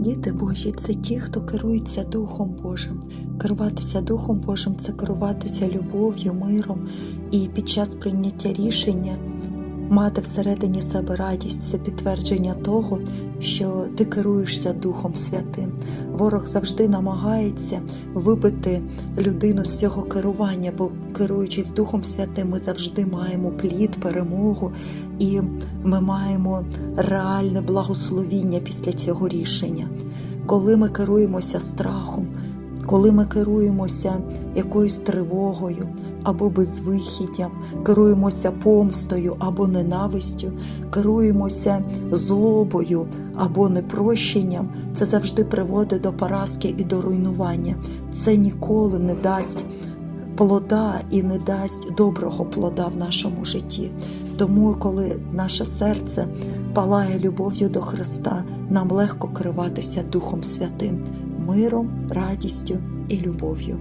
Діти Божі це ті, хто керується Духом Божим. Керуватися Духом Божим це керуватися любов'ю, миром і під час прийняття рішення мати всередині себе радість, це підтвердження того, що ти керуєшся Духом Святим. Ворог завжди намагається вибити людину з цього керування, бо керуючись Духом Святим, ми завжди маємо плід, перемогу, і ми маємо реальне благословіння після цього рішення. Коли ми керуємося страхом, коли ми керуємося якоюсь тривогою або безвихіддям, керуємося помстою або ненавистю, керуємося злобою або непрощенням, це завжди приводить до поразки і до руйнування. Це ніколи не дасть плода і не дасть доброго плода в нашому житті. Тому, коли наше серце палає любов'ю до Христа, нам легко керуватися Духом Святим, миром, радістю і любов'ю.